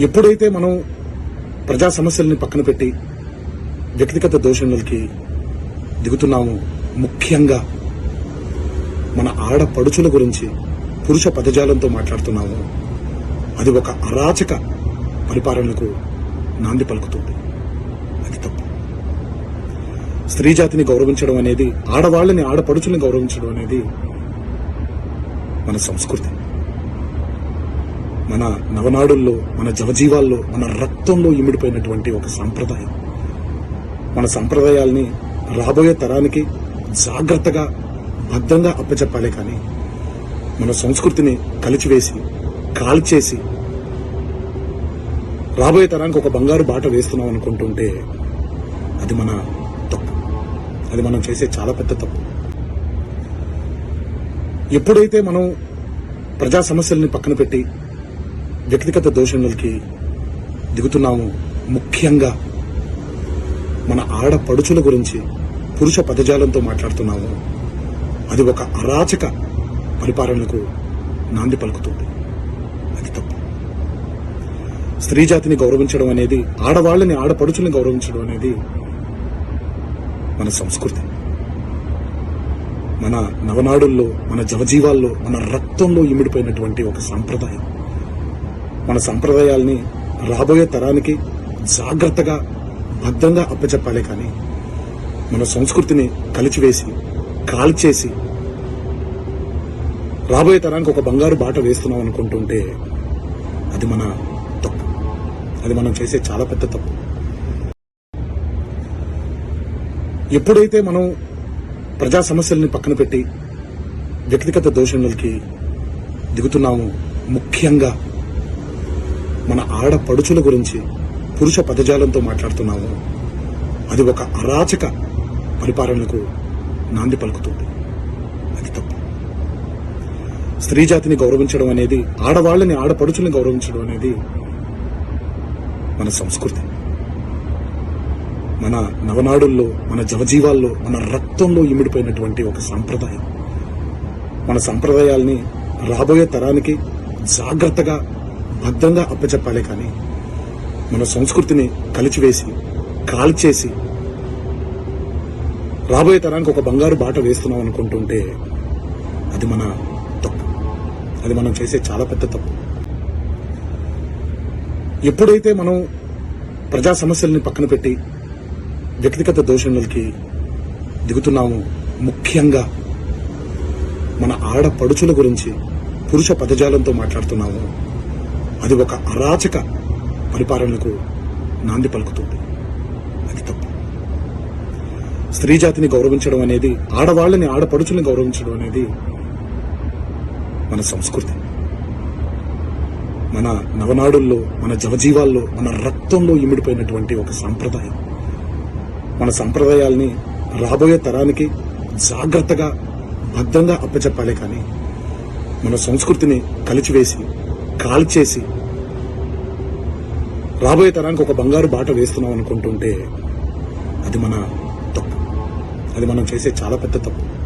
ఎప్పుడైతే మనం ప్రజా సమస్యల్ని పక్కన పెట్టి వ్యక్తిగత దోషణలకి దిగుతున్నామో ముఖ్యంగా మన ఆడపడుచుల గురించి పురుష పదజాలంతో మాట్లాడుతున్నాము అది ఒక అరాచక పరిపాలనకు నాంది పలుకుతుంది. అది తప్పు. స్త్రీ జాతిని గౌరవించడం అనేది ఆడవాళ్ళని ఆడపడుచుల్ని గౌరవించడం అనేది మన సంస్కృతి. మన నవనాడుల్లో మన జవజీవాల్లో మన రక్తంలో ఇమిడిపోయినటువంటి ఒక సాంప్రదాయం. మన సంప్రదాయాల్ని రాబోయే తరానికి జాగ్రత్తగా భద్రంగా అప్పచెప్పాలి కానీ మన సంస్కృతిని కలిచివేసి కాల్చేసి రాబోయే తరానికి ఒక బంగారు బాట వేస్తున్నాం అనుకుంటుంటే అది మన తప్పు. అది మనం చేసే చాలా పెద్ద తప్పు. ఎప్పుడైతే మనం ప్రజా సమస్యల్ని పక్కన పెట్టి వ్యక్తిగత దోషణలకి దిగుతున్నాము. ముఖ్యంగా మన ఆడపడుచుల గురించి పురుష పదజాలంతో మాట్లాడుతున్నాము. అది ఒక అరాచక పరిపాలనకు నాంది పలుకుతుంది. అది తప్పు. స్త్రీ జాతిని గౌరవించడం అనేది ఆడవాళ్ళని ఆడపడుచుల్ని గౌరవించడం అనేది మన సంస్కృతి. మన నవనాడుల్లో మన జవజీవాల్లో మన రక్తంలో ఇమిడిపోయినటువంటి ఒక సాంప్రదాయం. మన సంప్రదాయాల్ని రాబోయే తరానికి జాగ్రత్తగా భద్రంగా అప్పచెప్పాలి కానీ మన సంస్కృతిని కలిచివేసి కాల్చేసి రాబోయే తరానికి ఒక బంగారు బాట వేస్తున్నాం అనుకుంటుంటే అది మన తప్పు. అది మనం చేసే చాలా పెద్ద తప్పు. ఎప్పుడైతే మనం ప్రజా సమస్యల్ని పక్కన పెట్టి వ్యక్తిగత దోషణలకి దిగుతున్నామో ముఖ్యంగా మన ఆడపడుచుల గురించి పురుష పదజాలంతో మాట్లాడుతున్నాము అది ఒక అరాచక పరిపాలనకు నాంది పలుకుతుంది. అది తప్పు. స్త్రీ జాతిని గౌరవించడం అనేది ఆడవాళ్ళని ఆడపడుచుల్ని గౌరవించడం అనేది మన సంస్కృతి. మన నవనాడుల్లో మన జవజీవాల్లో మన రక్తంలో ఇమిడిపోయినటువంటి ఒక సాంప్రదాయం. మన సంప్రదాయాల్ని రాబోయే తరానికి జాగ్రత్తగా భద్రంగా అప్పచెప్పాలి కానీ మన సంస్కృతిని కలిచివేసి కాల్చేసి రాబోయే తరానికి ఒక బంగారు బాట వేస్తున్నాం అనుకుంటుంటే అది మన తప్పు. అది మనం చేసే చాలా పెద్ద తప్పు. ఎప్పుడైతే మనం ప్రజా సమస్యల్ని పక్కన పెట్టి వ్యక్తిగత దోషణలకి దిగుతున్నాము ముఖ్యంగా మన ఆడపడుచుల గురించి పురుష పదజాలంతో మాట్లాడుతున్నాము అది ఒక అరాచక పరిపాలనకు నాంది పలుకుతుంది. అది తప్పు. స్త్రీ జాతిని గౌరవించడం అనేది ఆడవాళ్ళని ఆడపడుచుల్ని గౌరవించడం అనేది మన సంస్కృతి. మన నవనాడుల్లో మన జవజీవాల్లో మన రక్తంలో ఇమిడిపోయినటువంటి ఒక సాంప్రదాయం. మన సంప్రదాయాల్ని రాబోయే తరానికి జాగ్రత్తగా భద్రంగా అప్పచెప్పాలి కానీ మన సంస్కృతిని కలిచివేసి కాల్చేసి రాబోయే తరానికి ఒక బంగారు బాట వేస్తున్నాం అనుకుంటుంటే అది మన తప్పు. అది మనం చేసే చాలా పెద్ద తప్పు.